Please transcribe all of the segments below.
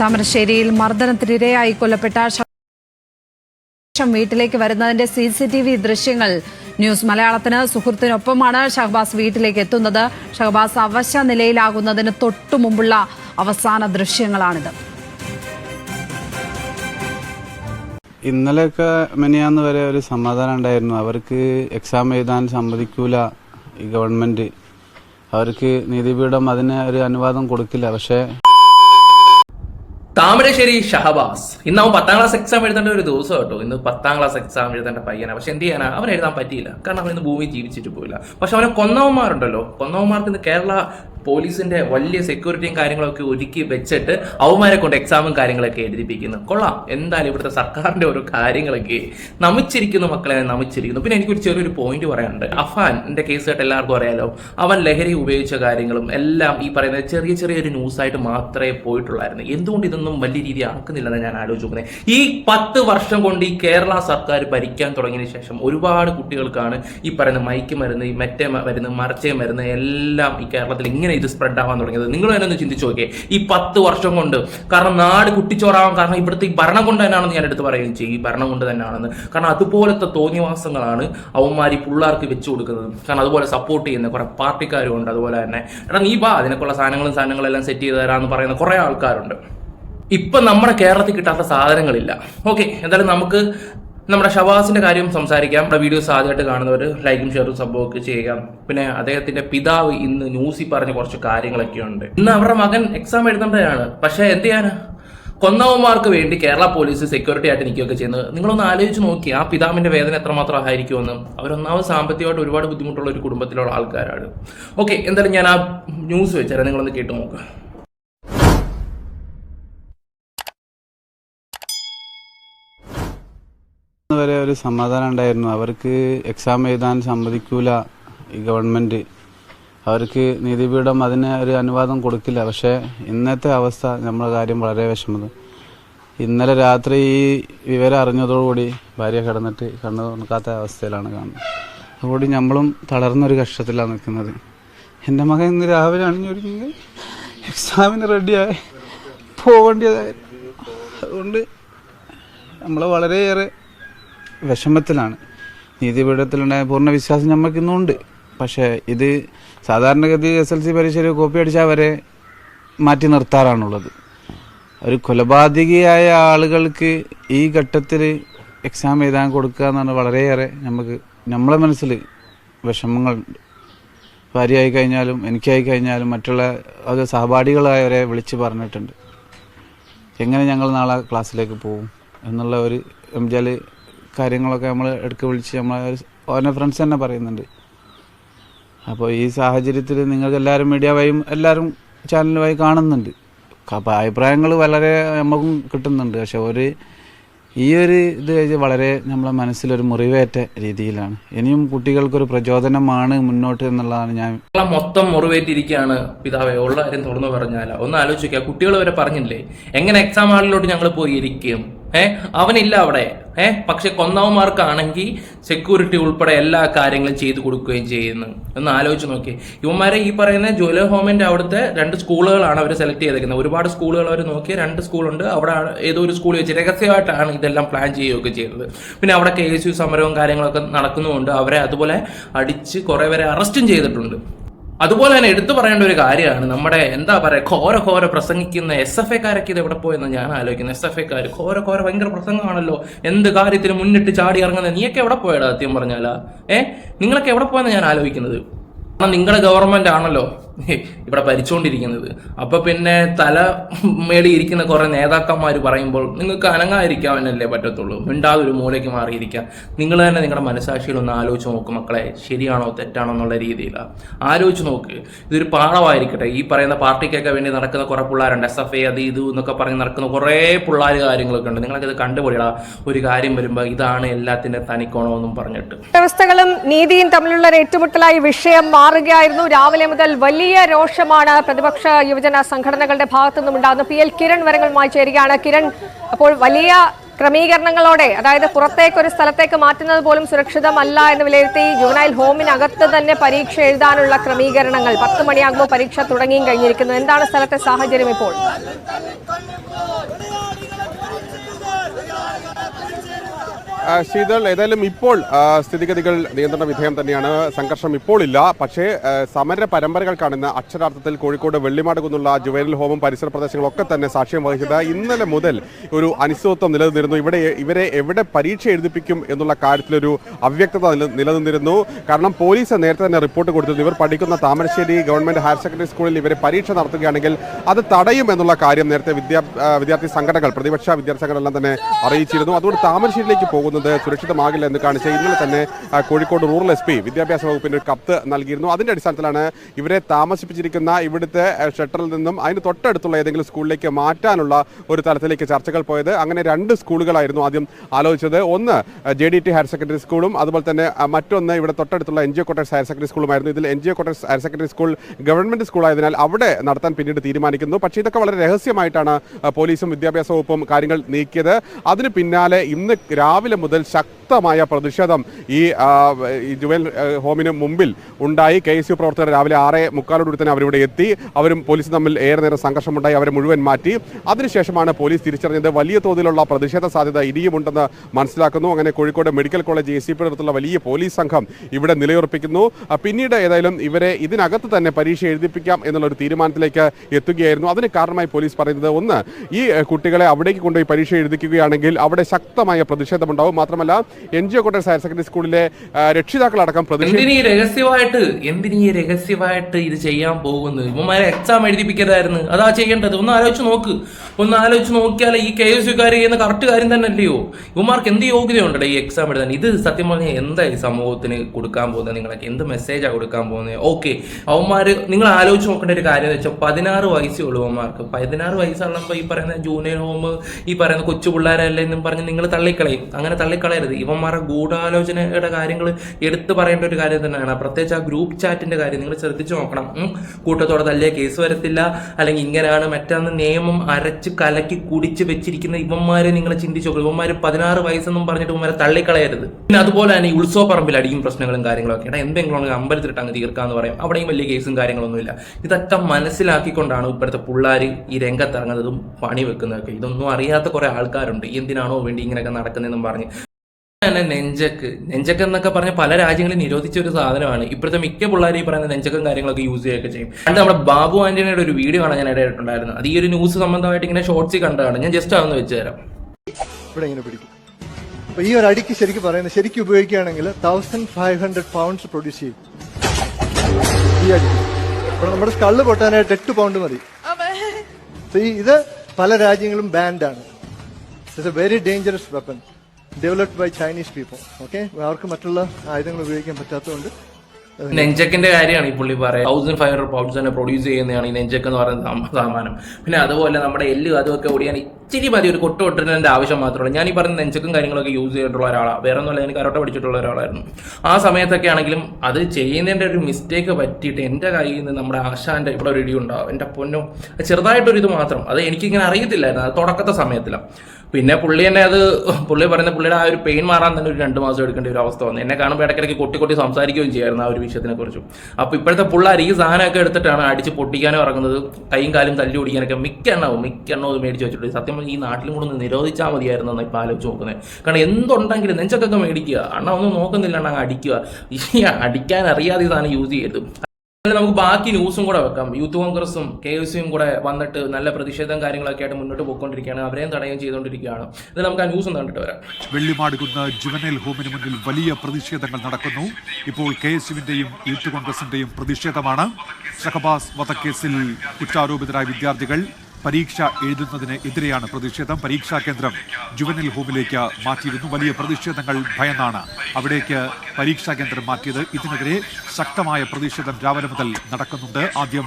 താമരശ്ശേരിയിൽ മർദ്ദനത്തിനിരയായി കൊല്ലപ്പെട്ട ശേഷം വീട്ടിലേക്ക് വരുന്നതിന്റെ സി സി ടി വി ദൃശ്യങ്ങൾ ന്യൂസ് മലയാളത്തിന് സുഹൃത്തിനൊപ്പമാണ് ഷഹബാസ് വീട്ടിലേക്ക് എത്തുന്നത്. ഷഹബാസ് അവശ നിലയിലാകുന്നതിന് തൊട്ടു മുമ്പുള്ള അവസാന ദൃശ്യങ്ങളാണിത്. ഇന്നലെയൊക്കെ മെനിയാന്ന് വരെ ഒരു സമാധാനം ഉണ്ടായിരുന്നു. അവർക്ക് എക്സാം എഴുതാൻ സമ്മതിക്കൂല ഈ ഗവൺമെന്റ്. അവർക്ക് നീതിപീഠം അതിന് ഒരു അനുവാദം കൊടുക്കില്ല. പക്ഷേ താമരശ്ശേരി ഷഹബാസ്. ഇന്ന് അവൻ പത്താം ക്ലാസ് എക്സാം എഴുതേണ്ട ഒരു ദിവസം കേട്ടോ. ഇന്ന് പത്താം ക്ലാസ് എക്സാം എഴുതേണ്ട പയ്യനാണ് പക്ഷെ എന്ത് ചെയ്യാനാ? അവൻ എഴുതാൻ പറ്റിയില്ല. കാരണം അവൻ ഇന്ന് ഭൂമി ജീവിച്ചിട്ട് പോയില്ല. പക്ഷെ അവനെ കൊന്നവന്മാരുണ്ടല്ലോ. കൊന്നവന്മാർക്ക് ഇന്ന് കേരള പോലീസിന്റെ വലിയ സെക്യൂരിറ്റിയും കാര്യങ്ങളൊക്കെ ഒരുക്കി വെച്ചിട്ട് അവന്മാരെ കൊണ്ട് എക്സാമും കാര്യങ്ങളൊക്കെ എഴുതിപ്പിക്കുന്നു. കൊള്ളാം. എന്തായാലും ഇവിടുത്തെ സർക്കാരിന്റെ ഓരോ കാര്യങ്ങളൊക്കെ നമിച്ചിരിക്കുന്നു മക്കളെ നമിച്ചിരിക്കുന്നു. പിന്നെ എനിക്കൊരു ചെറിയൊരു പോയിന്റ് പറയാനുണ്ട്. അഫാൻ എന്റെ കേസ് കേട്ട് എല്ലാവർക്കും അറിയാലോ. അവൻ ലഹരി ഉപയോഗിച്ച കാര്യങ്ങളും എല്ലാം ഈ പറയുന്ന ചെറിയ ചെറിയൊരു ന്യൂസായിട്ട് മാത്രമേ പോയിട്ടുള്ളായിരുന്നു. എന്തുകൊണ്ട് ഇതൊന്നും വലിയ രീതി ആക്കുന്നില്ലെന്ന് ഞാൻ ആലോചിക്കുന്നത് ഈ പത്ത് വർഷം കൊണ്ട് ഈ കേരള സർക്കാർ ഭരിക്കാൻ തുടങ്ങിയതിന് ശേഷം ഒരുപാട് കുട്ടികൾക്കാണ് ഈ പറയുന്ന മയക്കുമരുന്ന് ഈ മറ്റേ മരുന്ന് മറച്ചേ മരുന്ന് എല്ലാം ഈ കേരളത്തിൽ ഇങ്ങനെ ഇത് സ്പ്രെഡ് ആവാൻ തുടങ്ങിയത്? നിങ്ങൾ തന്നെ ഒന്ന് ചിന്തിച്ചു നോക്കിയേ. ഈ പത്ത് വർഷം കൊണ്ട് കാരണം നാട് കുട്ടിച്ചോറാവാൻ കാരണം ഇവിടുത്തെ ഈ ഭരണം കൊണ്ട് തന്നെയാണെന്ന് ഞാൻ എടുത്ത് പറയുകയും ചെയ്യും. ഈ ഭരണം കൊണ്ട് തന്നെയാണെന്ന്. കാരണം അതുപോലത്തെ തോന്നിവാസങ്ങളാണ് അവന്മാർ ഈ പിള്ളേർക്ക് വെച്ചു കൊടുക്കുന്നത്. കാരണം അതുപോലെ സപ്പോർട്ട് ചെയ്യുന്ന കുറെ പാർട്ടിക്കാരും ഉണ്ട്. അതുപോലെ തന്നെ കാരണം നീ വാ അതിനൊക്കെയുള്ള സാധനങ്ങളും സാധനങ്ങളെല്ലാം സെറ്റ് ചെയ്ത് തരാമെന്ന് പറയുന്ന കുറെ ആൾക്കാരുണ്ട്. ഇപ്പം നമ്മുടെ കേരളത്തിൽ കിട്ടാത്ത സാധനങ്ങളില്ല. ഓക്കെ എന്തായാലും നമുക്ക് നമ്മുടെ ഷവാസിന്റെ കാര്യം സംസാരിക്കാം. നമ്മുടെ വീഡിയോസ് ആദ്യമായിട്ട് കാണുന്നവർ ലൈക്കും ഷെയറും സംഭവം ഒക്കെ ചെയ്യാം പിന്നെ അദ്ദേഹത്തിന്റെ പിതാവ് ഇന്ന് ന്യൂസിൽ പറഞ്ഞ കുറച്ച് കാര്യങ്ങളൊക്കെ ഉണ്ട്. ഇന്ന് അവരുടെ മകൻ എക്സാം എഴുതേണ്ടതാണ്. പക്ഷെ എന്ത് ചെയ്യാനാ കൊന്നവന്മാർക്ക് വേണ്ടി കേരള പോലീസ് സെക്യൂരിറ്റി ആയിട്ട് നിൽക്കുകയൊക്കെ ചെയ്യുന്നത്. നിങ്ങളൊന്ന് ആലോചിച്ച് നോക്കി ആ പിതാവിന്റെ വേദന എത്രമാത്രം ആയിരിക്കുമെന്ന്. അവരൊന്നാമത് സാമ്പത്തികമായിട്ട് ഒരുപാട് ബുദ്ധിമുട്ടുള്ള ഒരു കുടുംബത്തിലുള്ള ആൾക്കാരാണ്. ഓക്കെ എന്തായാലും ഞാൻ ആ ന്യൂസ് വെച്ചാൽ നിങ്ങളൊന്ന് കേട്ട് നോക്കുക വരെ ഒരു സമാധാനം ഉണ്ടായിരുന്നു. അവർക്ക് എക്സാം എഴുതാൻ സമ്മതിക്കൂല ഈ ഗവൺമെന്റ് അവർക്ക് നീതിപീഠം അതിന് ഒരു അനുവാദം കൊടുക്കില്ല. പക്ഷേ ഇന്നത്തെ അവസ്ഥ നമ്മളെ കാര്യം വളരെ വിഷമത് ഇന്നലെ രാത്രി ഈ വിവരം അറിഞ്ഞതോടുകൂടി ഭാര്യ കിടന്നിട്ട് കണ്ണു തുറക്കാത്ത അവസ്ഥയിലാണ് കാണുന്നത്. അതുകൂടി നമ്മളും തളർന്നൊരു കഷ്ടത്തിലാണ് നിൽക്കുന്നത്. എന്റെ മകൻ ഇന്ന് രാവിലെ അണിഞ്ഞൊരുങ്ങി. എക്സാമിന് റെഡിയായി പോകേണ്ടതായിരുന്നു. അതുകൊണ്ട് നമ്മൾ വളരെയേറെ വിഷമത്തിലാണ്. നീതിപീഠത്തിലുണ്ടായ പൂർണ വിശ്വാസം നമുക്ക് പക്ഷേ ഇത് സാധാരണഗതി എസ് എൽ സി പരീക്ഷയിൽ കോപ്പി അടിച്ചാൽ വരെ മാറ്റി നിർത്താറാണുള്ളത്. ഒരു കൊലപാതകിയായ ആളുകൾക്ക് ഈ ഘട്ടത്തിൽ എക്സാം എഴുതാൻ കൊടുക്കുക എന്നാണ് വളരെയേറെ നമുക്ക് നമ്മളെ മനസ്സിൽ വിഷമങ്ങളുണ്ട് ഭാര്യയായി കഴിഞ്ഞാലും എനിക്കായി കഴിഞ്ഞാലും മറ്റുള്ള അത് സഹപാഠികളായവരെ വിളിച്ച് പറഞ്ഞിട്ടുണ്ട്. എങ്ങനെ ഞങ്ങൾ നാളെ ക്ലാസ്സിലേക്ക് പോകും? എന്നുള്ള ഒരു എംജാൽ കാര്യങ്ങളൊക്കെ നമ്മൾ ഇടയ്ക്ക് വിളിച്ച് നമ്മളെ ഓരോ ഫ്രണ്ട്സ് തന്നെ പറയുന്നുണ്ട്. അപ്പോൾ ഈ സാഹചര്യത്തിൽ നിങ്ങൾക്ക് എല്ലാവരും മീഡിയ വഴിയും എല്ലാവരും ചാനൽ വഴി കാണുന്നുണ്ട്. അപ്പോൾ അഭിപ്രായങ്ങൾ വളരെ നമുക്കും കിട്ടുന്നുണ്ട്. പക്ഷെ ഒരു ഈ ഒരു ഇത് കഴിഞ്ഞ് വളരെ നമ്മളെ മനസ്സിലൊരു മുറിവേറ്റ രീതിയിലാണ്. ഇനിയും കുട്ടികൾക്കൊരു പ്രചോദനമാണ് മുന്നോട്ട് എന്നുള്ളതാണ് ഞാൻ മൊത്തം മുറിവേറ്റിരിക്കുകയാണ് പിതാവേ. ഉള്ള കാര്യം തുറന്നു പറഞ്ഞാൽ ഒന്ന് ആലോചിക്കുക കുട്ടികൾ വരെ പറഞ്ഞില്ലേ? എങ്ങനെ എക്സാം ഹാളിലോട്ട് ഞങ്ങൾ പോയി ഇരിക്കും ഏ? അവനില്ല അവിടെ. ഏ? പക്ഷെ കൊന്നവന്മാർക്കാണെങ്കിൽ സെക്യൂരിറ്റി ഉൾപ്പെടെ എല്ലാ കാര്യങ്ങളും ചെയ്തു കൊടുക്കുകയും ചെയ്യുന്നു. ഒന്ന് ആലോചിച്ച് നോക്കി ഇവന്മാരെ ഈ പറയുന്ന ജോല ഹോമിന്റെ അവിടുത്തെ രണ്ട് സ്കൂളുകളാണ് അവർ സെലക്ട് ചെയ്തേക്കുന്നത്. ഒരുപാട് സ്കൂളുകൾ അവർ നോക്കി രണ്ട് സ്കൂളുണ്ട്. അവിടെ ഏതോ ഒരു സ്കൂൾ വെച്ച് രഹസ്യമായിട്ടാണ് ഇതെല്ലാം പ്ലാൻ ചെയ്യുകയൊക്കെ ചെയ്തത് പിന്നെ അവിടെ കെ എസ് യു സമരവും കാര്യങ്ങളൊക്കെ നടക്കുന്നുണ്ട് അവരെ അതുപോലെ അടിച്ച് കുറെ പേരെ അറസ്റ്റും ചെയ്തിട്ടുണ്ട്. അതുപോലെ തന്നെ എടുത്തു പറയേണ്ട ഒരു കാര്യമാണ്. നമ്മുടെ എന്താ പറയുക ഘോര ഘോര പ്രസംഗിക്കുന്ന എസ് എഫ് എക്കാരൊക്കെ ഇത് എവിടെ പോയെന്ന് ഞാൻ ആലോചിക്കുന്നു. എസ് എഫ് എക്കാർ ഘോര ഘോര ഭയങ്കര പ്രസംഗമാണല്ലോ. എന്ത് കാര്യത്തിന് മുന്നിട്ട് ചാടി ഇറങ്ങുന്നത്? നീയൊക്കെ എവിടെ പോയടാ സത്യം പറഞ്ഞാലാ? ഏ? നിങ്ങളൊക്കെ എവിടെ പോയെന്ന് ഞാൻ ആലോചിക്കുന്നത്? കാരണം നിങ്ങളുടെ ഗവൺമെന്റ് ആണല്ലോ. ഇവിടെ ഭരിച്ചുകൊണ്ടിരിക്കുന്നത് അപ്പൊ പിന്നെ തല മേടി ഇരിക്കുന്ന കുറെ നേതാക്കന്മാർ പറയുമ്പോൾ നിങ്ങൾക്ക് അനങ്ങാതിരിക്കാനല്ലേ പറ്റത്തുള്ളൂ. മിണ്ടാതെ ഒരു മൂലയ്ക്ക് മാറിയിരിക്കാം നിങ്ങൾ തന്നെ നിങ്ങളുടെ മനസാക്ഷിയിൽ ഒന്ന് ആലോചിച്ച് നോക്ക് മക്കളെ. ശരിയാണോ തെറ്റാണോ എന്നുള്ള രീതിയിലാണ് ആലോചിച്ച് നോക്ക്. ഇതൊരു പാഠമായിരിക്കട്ടെ. ഈ പറയുന്ന പാർട്ടിക്കൊക്കെ വേണ്ടി നടക്കുന്ന കുറെ പിള്ളേരുണ്ട്. എസ് എഫ് ഐ അത് ഇത് എന്നൊക്കെ പറഞ്ഞ് നടക്കുന്ന കുറേ പിള്ളേർ കാര്യങ്ങളൊക്കെ ഉണ്ട്. നിങ്ങൾക്ക് ഇത് കണ്ടുപിടിയടാ ഒരു കാര്യം വരുമ്പോൾ ഇതാണ് എല്ലാത്തിന്റെ തനിക്കോണോ എന്നും പറഞ്ഞിട്ട്. വ്യവസ്ഥകളും നീതിയും തമ്മിലുള്ള ഏറ്റുമുട്ടലായി വിഷയം മാറുകയായിരുന്നു രാവിലെ മുതൽ വലിയ രോഷമാണ് പ്രതിപക്ഷ യുവജന സംഘടനകളുടെ ഭാഗത്തു നിന്നും ഉണ്ടാകുന്നത്. പി എൽ കിരൺ വരങ്ങളുമായി ചേരുകയാണ്. കിരൺ അപ്പോൾ വലിയ ക്രമീകരണങ്ങളോടെ അതായത് പുറത്തേക്ക് ഒരു സ്ഥലത്തേക്ക് മാറ്റുന്നത് പോലും സുരക്ഷിതമല്ല എന്ന് വിലയിരുത്തി ജുവനൈൽ ഹോമിനകത്ത് തന്നെ പരീക്ഷ എഴുതാനുള്ള ക്രമീകരണങ്ങൾ. പത്ത് മണിയാകുമ്പോൾ പരീക്ഷ തുടങ്ങിയും കഴിഞ്ഞിരിക്കുന്നു. എന്താണ് സ്ഥലത്തെ സാഹചര്യം ഇപ്പോൾ? ശീതൾ ഏതായാലും ഇപ്പോൾ സ്ഥിതിഗതികൾ നിയന്ത്രണ വിധേയം തന്നെയാണ്. സംഘർഷം ഇപ്പോൾ ഇല്ല. പക്ഷേ സമര പരമ്പരകൾക്കാണ് ഇന്ന് അക്ഷരാർത്ഥത്തിൽ കോഴിക്കോട് വെള്ളിമാട് കുന്നുള്ള ജുവൈനൽ ഹോമും പരിസര പ്രദേശങ്ങളൊക്കെ തന്നെ സാക്ഷ്യം വഹിച്ചത് ഇന്നലെ മുതൽ ഒരു അനിശ്ചിതത്വം നിലനിന്നിരുന്നു. ഇവിടെ ഇവരെ എവിടെ പരീക്ഷ എഴുതിപ്പിക്കും എന്നുള്ള കാര്യത്തിലൊരു അവ്യക്തത നില- നിലനിന്നിരുന്നു. കാരണം പോലീസ് നേരത്തെ തന്നെ റിപ്പോർട്ട് കൊടുത്തിരുന്നു. ഇവർ പഠിക്കുന്ന താമരശ്ശേരി ഗവൺമെന്റ് ഹയർ സെക്കൻഡറി സ്കൂളിൽ ഇവരെ പരീക്ഷ നടത്തുകയാണെങ്കിൽ അത് തടയും എന്നുള്ള കാര്യം നേരത്തെ വിദ്യാർത്ഥി സംഘടനകൾ പ്രതിപക്ഷ വിദ്യാർത്ഥി സംഘടനകളെല്ലാം തന്നെ അറിയിച്ചിരുന്നു. അതുകൊണ്ട് താമരശ്ശേരിയിലേക്ക് പോകുന്നത് സുരക്ഷിതമാകില്ല എന്ന് കാണിച്ച് ഇന്നലെ തന്നെ കോഴിക്കോട് റൂറൽ എസ് പി വിദ്യാഭ്യാസ വകുപ്പിന് ഒരു കത്ത് നൽകിയിരുന്നു. അതിന്റെ അടിസ്ഥാനത്തിലാണ് ഇവരെ താമസിപ്പിച്ചിരിക്കുന്ന ഇവിടുത്തെ ഷട്ടറിൽ നിന്നും അതിന് തൊട്ടടുത്തുള്ള ഏതെങ്കിലും സ്കൂളിലേക്ക് മാറ്റാനുള്ള ഒരു തലത്തിലേക്ക് ചർച്ചകൾ പോയത്. അങ്ങനെ രണ്ട് സ്കൂളുകളായിരുന്നു ആദ്യം ആലോചിച്ചത്. ഒന്ന് J D T higher secondary സ്കൂളും അതുപോലെ തന്നെ മറ്റൊന്ന് ഇവിടെ തൊട്ടടുത്തുള്ള N G O quarters higher secondary സ്കൂളുമായിരുന്നു ഇതിൽ N G O quarters higher secondary school government സ്കൂളായതിനാൽ അവിടെ നടത്താൻ പിന്നീട് തീരുമാനിക്കുന്നു. പക്ഷേ ഇതൊക്കെ വളരെ രഹസ്യമായിട്ടാണ് പോലീസും വിദ്യാഭ്യാസ വകുപ്പും കാര്യങ്ങൾ നീക്കിയത്. അതിന് പിന്നാലെ ഇന്ന് രാവിലെ മുതൽ del SAC ശക്തമായ പ്രതിഷേധം ഈ ജുവൽ ഹോമിന് മുമ്പിൽ ഉണ്ടായി. കെ എസ് യു പ്രവർത്തകർ രാവിലെ ആറ് മുക്കാലോടുകൂടി തന്നെ അവരിവിടെ എത്തി. അവരും പോലീസും തമ്മിൽ ഏറെ നേരം സംഘർഷമുണ്ടായി. അവരെ മുഴുവൻ മാറ്റി. അതിനുശേഷമാണ് പോലീസ് തിരിച്ചറിഞ്ഞത്. വലിയ തോതിലുള്ള പ്രതിഷേധ സാധ്യത ഇനിയുമുണ്ടെന്ന് മനസ്സിലാക്കുന്നു. അങ്ങനെ Kozhikode medical college A C P അടുത്തുള്ള വലിയ പോലീസ് സംഘം ഇവിടെ നിലയുറപ്പിക്കുന്നു. പിന്നീട് ഏതായാലും ഇവരെ ഇതിനകത്ത് തന്നെ പരീക്ഷ എഴുതിപ്പിക്കാം എന്നുള്ളൊരു തീരുമാനത്തിലേക്ക് എത്തുകയായിരുന്നു. അതിന് കാരണമായി പോലീസ് പറയുന്നത് ഒന്ന് ഈ കുട്ടികളെ അവിടേക്ക് കൊണ്ടുപോയി പരീക്ഷ എഴുതിക്കുകയാണെങ്കിൽ അവിടെ ശക്തമായ പ്രതിഷേധമുണ്ടാവും. മാത്രമല്ല N G quarters higher secondary സ്കൂളിലെ രക്ഷിതാക്കളടക്കം എന്തിനീ രഹസ്യമായിട്ട് എന്തിനീ രഹസ്യമായിട്ട് ഇത് ചെയ്യാൻ പോകുന്നത്? ഇവന്മാരെ എക്സാം എഴുതിപ്പിക്കരുതായിരുന്നു. അതാ ചെയ്യേണ്ടത്. ഒന്ന് ആലോചിച്ച് നോക്ക്. ഒന്ന് ആലോചിച്ച് നോക്കിയാൽ ഈ കെ എസ് യുക്കാർ ചെയ്യുന്ന കറക്റ്റ് കാര്യം തന്നെ അല്ലയോ? ഇവന്മാർക്ക് എന്ത് യോഗ്യതയുണ്ടോ ഈ എക്സാം എഴുതാൻ? ഇത് സത്യം പറഞ്ഞാൽ എന്താ ഈ സമൂഹത്തിന് കൊടുക്കാൻ പോകുന്നത്? നിങ്ങളൊക്കെ എന്ത് മെസ്സേജാണ് കൊടുക്കാൻ പോകുന്നത്? ഓക്കെ അവന്മാർ നിങ്ങൾ ആലോചിച്ച് നോക്കേണ്ട ഒരു കാര്യം എന്ന് വെച്ചാൽ പതിനാറ് വയസ്സേ ഉള്ളൂ അവന്മാർക്ക് പതിനാറ് വയസ്സുള്ളപ്പോൾ ഈ പറയുന്ന ജൂനിയർ ഹോം ഈ പറയുന്ന കൊച്ചു പിള്ളേരല്ലേ എന്നും പറഞ്ഞ് നിങ്ങൾ തള്ളിക്കളയും. അങ്ങനെ തള്ളിക്കളയരുത്. ഇവന്മാരുടെ ഗൂഢാലോചനയുടെ കാര്യങ്ങൾ എടുത്തു പറയേണ്ട ഒരു കാര്യം തന്നെയാണ്. പ്രത്യേകിച്ച് ആ ഗ്രൂപ്പ് ചാറ്റിന്റെ കാര്യം നിങ്ങൾ ശ്രദ്ധിച്ചു നോക്കണം. കൂട്ടത്തോടെ തല്ലേ കേസ് വരത്തില്ല. അല്ലെങ്കിൽ ഇങ്ങനെയാണ് മറ്റാന്ന് നിയമം അരച്ച് കലക്കി കുടിച്ച് വെച്ചിരിക്കുന്ന ഇവന്മാരെ നിങ്ങൾ ചിന്തിച്ചു നോക്കുക ഇവന്മാര് പതിനാറ് വയസ്സെന്നും പറഞ്ഞിട്ട് ഇവന്മാരെ തള്ളിക്കളയരുത്. പിന്നെ അതുപോലെ തന്നെ ഈ ഉത്സവ പറമ്പിൽ അടിയും പ്രശ്നങ്ങളും കാര്യങ്ങളൊക്കെ. എന്തെങ്കിലും അമ്പലത്തിലിട്ട് അങ്ങ് തീർക്കാന്ന് പറയും. അവിടെയും വലിയ കേസും കാര്യങ്ങളൊന്നുമില്ല ഇതൊക്കെ മനസ്സിലാക്കിക്കൊണ്ടാണ് ഇപ്പോഴത്തെ പിള്ളേർ ഈ രംഗത്തിറങ്ങുന്നതും പണി വെക്കുന്നതൊക്കെ ഇതൊന്നും അറിയാത്ത കുറെ ആൾക്കാരുണ്ട്. എന്തിനാണോ വേണ്ടി ഇങ്ങനെയൊക്കെ നടക്കുന്നതെന്നും പറഞ്ഞ് തന്നെ നെഞ്ചക്ക്. നെഞ്ചക്ക് എന്നൊക്കെ പറഞ്ഞ പല രാജ്യങ്ങളും നിരോധിച്ച ഒരു സാധനമാണ്. ഇപ്പോഴത്തെ മിക്ക പിള്ളേർ ഈ പറയുന്ന നെഞ്ചക്കും കാര്യങ്ങളൊക്കെ യൂസ് ചെയ്യുകയൊക്കെ ചെയ്യും. പണ്ട് നമ്മുടെ ബാബു ആന്റണിയുടെ ഒരു വീഡിയോ ആണ് ഞാൻ ഇടയിട്ടുണ്ടായിരുന്നത് അത് ഈ ഒരു ന്യൂസ് സംബന്ധമായിട്ട് ഇങ്ങനെ ഷോർട്സിൽ കണ്ടതാണ്. ഞാൻ ജസ്റ്റ് അതൊന്ന് വെച്ച് തരാം. ഇവിടെ ഇങ്ങനെ പിടിക്കും. അപ്പൊ ഈ ഒരു അടിക്ക് ശരിക്കും പറയുന്നത് ശരിക്കും ഉപയോഗിക്കുകയാണെങ്കിൽ thousand five hundred pounds produce ചെയ്യും. ഈ അടി. നമ്മുടെ സ്കള്ള് പൊട്ടാനായിട്ട് എട്ട് പൗണ്ട് മതി. ഇത് പല രാജ്യങ്ങളും ബാൻഡാണ് ആണ്. It's a very dangerous weapon developed by Chinese people okay അവർക്ക് മറ്റുള്ള ആയുധങ്ങൾ ഉപയോഗിക്കാൻ പറ്റാത്തതുകൊണ്ട് നെഞ്ചക്കിന്റെ കാര്യമാണ് ഈ പുള്ളി പറയുക തൗസൻഡ് ഫൈവ് ഹൺഡ്രഡ് പൗണ്ട്സ് തന്നെ പ്രൊഡ്യൂസ് ചെയ്യുന്നതാണ് ഈ നെഞ്ചക്ക് എന്ന് പറയുന്ന സാമ- സാമാനം. പിന്നെ അതുപോലെ നമ്മുടെ എല്ല് അതുമൊക്കെ ഓടിയാൻ ഇച്ചിരി മതി ഒരു കൊട്ട് കൊട്ടുന്നതിന്റെ ആവശ്യം മാത്രമേ ഞാൻ ഈ പറയുന്ന നെഞ്ചക്കും കാര്യങ്ങളൊക്കെ യൂസ് ചെയ്തിട്ടുള്ള ഒരാളാണ് വേറെ ഒന്നുമല്ല ഞാൻ കരോട്ട പഠിച്ചിട്ടുള്ള ഒരാളായിരുന്നു. ആ സമയത്തൊക്കെ ആണെങ്കിലും അത് ചെയ്യുന്നതിന്റെ ഒരു മിസ്റ്റേക്ക് പറ്റിയിട്ട് എന്റെ കയ്യിൽ നിന്ന് നമ്മുടെ ആശാന്റെ ഇവിടെ ഒരു ഇടി ഉണ്ടാവും. എന്റെ പൊന്നോ ചെറുതായിട്ടൊരിത് മാത്രം. അത് എനിക്കിങ്ങനെ അറിയത്തില്ലായിരുന്നു. അത് തുടക്കത്തെ സമയത്തിലാണ് പിന്നെ പുള്ളി തന്നെ അത് പുള്ളി പറയുന്ന പുള്ളിയുടെ ആ ഒരു പെയിൻ മാറാൻ തന്നെ ഒരു രണ്ട് മാസം എടുക്കേണ്ട ഒരു അവസ്ഥ വന്നു. എന്നെ കാണുമ്പോൾ ഇടയ്ക്കിടയ്ക്ക് കൊട്ടി കൊട്ടി സംസാരിക്കുകയും ചെയ്യായിരുന്നു ആ ഒരു വിഷയത്തിനെ കുറിച്ചും. അപ്പോൾ ഇപ്പോഴത്തെ പിള്ളേർ ഈ സാധനമൊക്കെ എടുത്തിട്ടാണ് അടിച്ച് പൊട്ടിക്കാനും ഇറങ്ങുന്നത്. കൈയും കാലും തല്ലി ഓടിക്കാനൊക്കെ മിക്ക എണ്ണവും മിക്ക എണ്ണവും മേടിച്ച് വെച്ചിട്ടുണ്ട്. സത്യം ഈ നാട്ടിലും കൂടെ ഒന്ന് നിരോധിച്ചാൽ മതിയായിരുന്നു എന്ന് ഇപ്പോൾ ആലോചിച്ച് നോക്കുന്നത് കാരണം എന്തുണ്ടെങ്കിലും നെഞ്ചൊക്കെ മേടിക്കുക. അണ്ണ ഒന്നും നോക്കുന്നില്ല അണ്ണ അടിക്കുക. ഈ അടിക്കാൻ അറിയാതെ ഈ സാധനം യൂസ് ചെയ്യരുത്. നമുക്ക് ബാക്കി ന്യൂസും കൂടെ വെക്കാം. യൂത്ത് കോൺഗ്രസും കെ എസ് യും കൂടെ വന്നിട്ട് നല്ല പ്രതിഷേധം കാര്യങ്ങളൊക്കെ ആയിട്ട് മുന്നോട്ട് പോയിക്കൊണ്ടിരിക്കുകയാണ്. അവരെയും തടയുകയും ചെയ്തുകൊണ്ടിരിക്കുകയാണ്. ഇത് നമുക്ക് ആ ന്യൂസ് കണ്ടിട്ട് വരാം. വെള്ളിമാടുകുന്ന ജുവനൈൽ ഹോമിന് മുന്നിൽ വലിയ പ്രതിഷേധങ്ങൾ നടക്കുന്നു. ഇപ്പോൾ കെ എസ് യുവിന്റെയും യൂത്ത് കോൺഗ്രസിന്റെയും പ്രതിഷേധമാണ്. ഷഹബാസ് വധക്കേസിൽ കുറ്റാരോപിതരായ വിദ്യാർത്ഥികൾ പരീക്ഷ എഴുതുന്നതിന് എതിരെയാണ് പ്രതിഷേധം. പരീക്ഷാ കേന്ദ്രം ജുവനിൽ ഹോമിലേക്ക് മാറ്റിയിരുന്നു. വലിയ പ്രതിഷേധങ്ങൾ ഭയന്നാണ്. അവിടേക്ക് പരീക്ഷാ കേന്ദ്രം മാറ്റിയത്. ഇതിനെതിരെ ശക്തമായ പ്രതിഷേധം രാവിലെ മുതൽ നടക്കുന്നുണ്ട്. ആദ്യം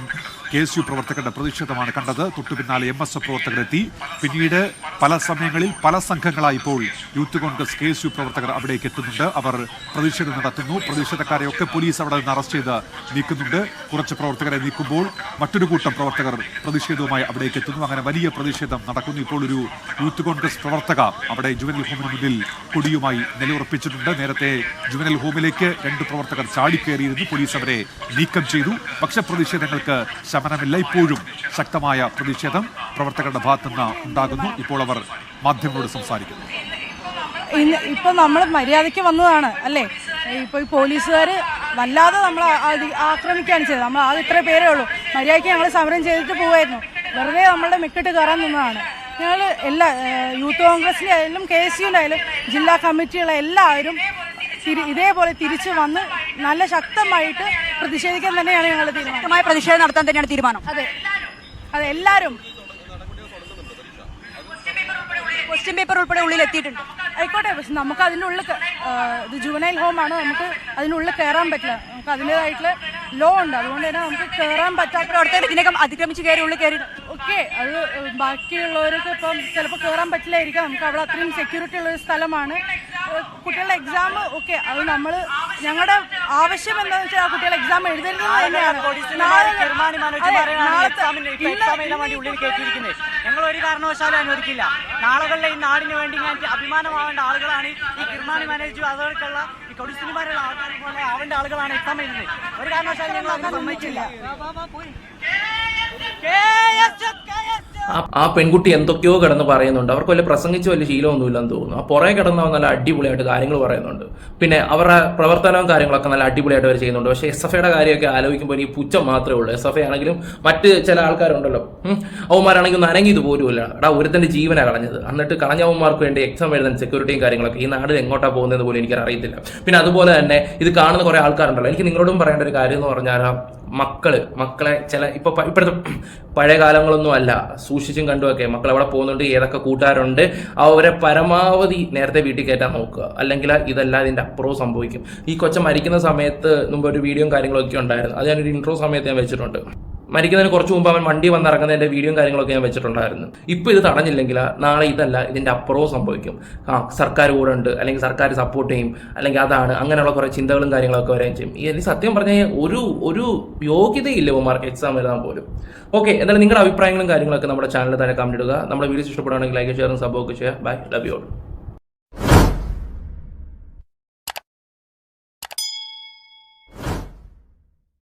കെ എസ് യു പ്രവർത്തകരുടെ പ്രതിഷേധമാണ് കണ്ടത്. തൊട്ടു പിന്നാലെ എം എസ് എഫ് പ്രവർത്തകരെത്തി പിന്നീട് പല സമയങ്ങളിൽ പല സംഘങ്ങളായി ഇപ്പോൾ Youth Congress K S U പ്രവർത്തകർ അവിടേക്ക് എത്തുന്നുണ്ട്. അവർ പ്രതിഷേധം നടത്തുന്നു. പ്രതിഷേധക്കാരെയൊക്കെ പോലീസ് അവിടെ നിന്ന് അറസ്റ്റ് ചെയ്ത് നീക്കുന്നുണ്ട്. കുറച്ച് പ്രവർത്തകരെ നീക്കുമ്പോൾ മറ്റൊരു കൂട്ടം പ്രവർത്തകർ പ്രതിഷേധവുമായി അവിടേക്ക് എത്തുന്നു അങ്ങനെ വലിയ പ്രതിഷേധം നടക്കുന്നു. ഇപ്പോൾ ഒരു യൂത്ത് കോൺഗ്രസ് പ്രവർത്തക അവിടെ ജുവനൽ ഹോമിന് മുന്നിൽ കൊടിയുമായി നിലയുറപ്പിച്ചിട്ടുണ്ട്. നേരത്തെ ജുവനൽ ഹോമിലേക്ക് രണ്ട് പ്രവർത്തകർ ചാടിക്കേറിയിരുന്നു. പോലീസ് അവരെ നീക്കം ചെയ്തു. പക്ഷെ പ്രതിഷേധങ്ങൾക്ക് ശമനമില്ല. ഇപ്പോഴും ശക്തമായ പ്രതിഷേധം പ്രവർത്തകരുടെ ഭാഗത്തുനിന്ന് ഉണ്ടാകുന്നു. ഇപ്പോൾ അവർ മാധ്യമങ്ങളോട് സംസാരിക്കുന്നു. ഇന്ന് ഇപ്പൊ നമ്മൾ മര്യാദയ്ക്ക് വന്നതാണ് അല്ലേ? ഇപ്പൊ ഈ പോലീസുകാർ വല്ലാതെ നമ്മൾ ആക്രമിക്കുകയാണ് ചെയ്തത്. നമ്മൾ ആകെ ഇത്ര പേരേ ഉള്ളൂ. മര്യാദയ്ക്ക് ഞങ്ങൾ സമരം ചെയ്തിട്ട് പോവായിരുന്നു. വെറുതെ നമ്മളുടെ മെക്കിട്ട് കയറാൻ നിന്നതാണ്. ഞങ്ങൾ എല്ലാ യൂത്ത് കോൺഗ്രസിലായാലും ആയാലും കെ എസ് ആയാലും ജില്ലാ കമ്മിറ്റിയുള്ള എല്ലാവരും തിരി- ഇതേപോലെ തിരിച്ചു വന്ന് നല്ല ശക്തമായിട്ട് പ്രതിഷേധിക്കാൻ തന്നെയാണ് ഞങ്ങൾ തീരുമാനം. പ്രതിഷേധം നടത്താൻ തന്നെയാണ് തീരുമാനം. അതെ. അതെ എല്ലാവരും ക്വസ്റ്റ്യൻ പേപ്പർ ഉൾപ്പെടെ ഉള്ളിൽ എത്തിയിട്ടുണ്ട് ആയിക്കോട്ടെ പക്ഷെ നമുക്ക് അതിന്റെ ഉള്ളിൽ ഇത് ജുവനൈൽ ഹോമാണ് നമുക്ക് അതിന്റെ ഉള്ളിൽ കയറാൻ പറ്റില്ല. നമുക്ക് അതിന്റെതായിട്ടുള്ള ലോ ഉണ്ട്. അതുകൊണ്ട് തന്നെ നമുക്ക് കയറാൻ പറ്റാത്ത പ്രവർത്തകർ ഇതിനകം അതിക്രമിച്ച് കയറി ഉള്ളിൽ കയറി ഓക്കെ അത് ബാക്കിയുള്ളവർക്ക് ഇപ്പം ചിലപ്പോൾ കയറാൻ പറ്റില്ലായിരിക്കാം. നമുക്ക് അവിടെ അത്രയും സെക്യൂരിറ്റി ഉള്ള ഒരു സ്ഥലമാണ്. കുട്ടികളുടെ എക്സാം ഓക്കെ അത് നമ്മൾ ഞങ്ങളുടെ ആവശ്യം എന്താണെന്ന് വെച്ചാൽ ആ കുട്ടികളെ എക്സാം എഴുതരുത് തന്നെയാണ്. ഞങ്ങൾ ഒരു കാരണവശാലും അനുവദിക്കില്ല. നാളുകളിലെ ഈ നാടിന് വേണ്ടി ഞാൻ അഭിമാനമാവേണ്ട ആളുകളാണ് ഈ കിർമാനി മാനേജ് അതോടൊക്കെയുള്ള ഈ കൊടിസിനിമാരുള്ള ആൾക്കാർ പോലെ ആവേണ്ട ആളുകളാണ് എക്സാം എഴുതുന്നത് ഒരു കാരണവശാലും ഞങ്ങൾ അങ്ങനെ സമ്മതിക്കില്ല. ആ പെൺകുട്ടി എന്തൊക്കെയോ കിടന്ന് പറയുന്നുണ്ട്. അവർക്ക് വലിയ പ്രസംഗിച്ച് വലിയ ശീലമൊന്നുമില്ലെന്ന് തോന്നുന്നു. ആ പുറകെ കിടന്ന് അവൻ നല്ല അടിപൊളിയായിട്ട് കാര്യങ്ങൾ പറയുന്നുണ്ട്. പിന്നെ അവരുടെ പ്രവർത്തനവും കാര്യങ്ങളൊക്കെ നല്ല അടിപൊളിയായിട്ട് അവർ ചെയ്യുന്നുണ്ട്. പക്ഷേ എസ് എഫ് ഐയുടെ കാര്യമൊക്കെ ആലോചിക്കുമ്പോൾ ഈ പുച്ഛം മാത്രമേ ഉള്ളൂ. എസ് എഫ് ഐ ആണെങ്കിലും മറ്റ് ചില ആൾക്കാരുണ്ടല്ലോ. അവന്മാരാണെങ്കിൽ ഒന്ന് അനങ്ങിയത് പോലുമില്ല എടാ ഒരുത്തന്റെ ജീവനാണ് കളഞ്ഞത്. എന്നിട്ട് കളഞ്ഞവന്മാർക്ക് വേണ്ടി എക്സാം എഴുതാൻ സെക്യൂരിറ്റിയും കാര്യങ്ങളൊക്കെ ഈ നാട് എങ്ങോട്ടാ പോകുന്നത് പോലും എനിക്ക് അറിയത്തില്ല പിന്നെ അതുപോലെ തന്നെ ഇത് കാണുന്ന കുറെ ആൾക്കാരുണ്ടല്ലോ. എനിക്ക് നിങ്ങളോടും പറയേണ്ട ഒരു കാര്യം എന്ന് പറഞ്ഞാൽ മക്കൾ മക്കളെ ചില ഇപ്പൊ ഇപ്പോഴത്തെ പഴയ കാലങ്ങളൊന്നും അല്ല. സൂക്ഷിച്ചും കണ്ടുമൊക്കെ മക്കൾ എവിടെ പോകുന്നുണ്ട് ഏതൊക്കെ കൂട്ടുകാരുണ്ട് അവരെ പരമാവധി നേരത്തെ വീട്ടിൽ കയറ്റാൻ നോക്കുക. അല്ലെങ്കിൽ ഇതല്ല ഇതിന്റെ അപ്പുറവും സംഭവിക്കും. ഈ കൊച്ച മരിക്കുന്ന സമയത്ത് മുമ്പ് ഒരു വീഡിയോയും കാര്യങ്ങളൊക്കെ ഉണ്ടായിരുന്നു. അത് ഞാനൊരു ഇൻട്രോ സമയത്ത് ഞാൻ വെച്ചിട്ടുണ്ട്. മരിക്കുന്നതിന് കുറച്ച് മുമ്പ് അവൻ വണ്ടി വന്നിറങ്ങുന്നതിന്റെ വീഡിയോയും കാര്യങ്ങളൊക്കെ ഞാൻ വെച്ചിട്ടുണ്ടായിരുന്നു. ഇപ്പൊ ഇത് തടഞ്ഞില്ലെങ്കിൽ നാളെ ഇതല്ല ഇതിന്റെ അപ്പുറവും സംഭവിക്കും. ആ സർക്കാർ കൂടെ ഉണ്ട് അല്ലെങ്കിൽ സർക്കാർ സപ്പോർട്ട് ചെയ്യും അല്ലെങ്കിൽ അതാണ് അങ്ങനെയുള്ള കുറെ ചിന്തകളും കാര്യങ്ങളൊക്കെ വരികയും ചെയ്യും. ഈ സത്യം പറഞ്ഞാൽ ഒരു ഒരു യോഗ്യതയില്ല ഇവന്മാർക്ക് എക്സാം എഴുതാൻ പോലും. ഓക്കെ എന്തായാലും നിങ്ങളുടെ അഭിപ്രായങ്ങളും കാര്യങ്ങളൊക്കെ നമ്മുടെ ചാനലിൽ തന്നെ കമന്റ് ഇടുക. നമ്മുടെ വീഡിയോസ് ഇഷ്ടപ്പെടുകയാണെങ്കിൽ ലൈക്ക് ഷെയറും സബ്ബൊക്കെ ചെയ്യുക. Bye love you all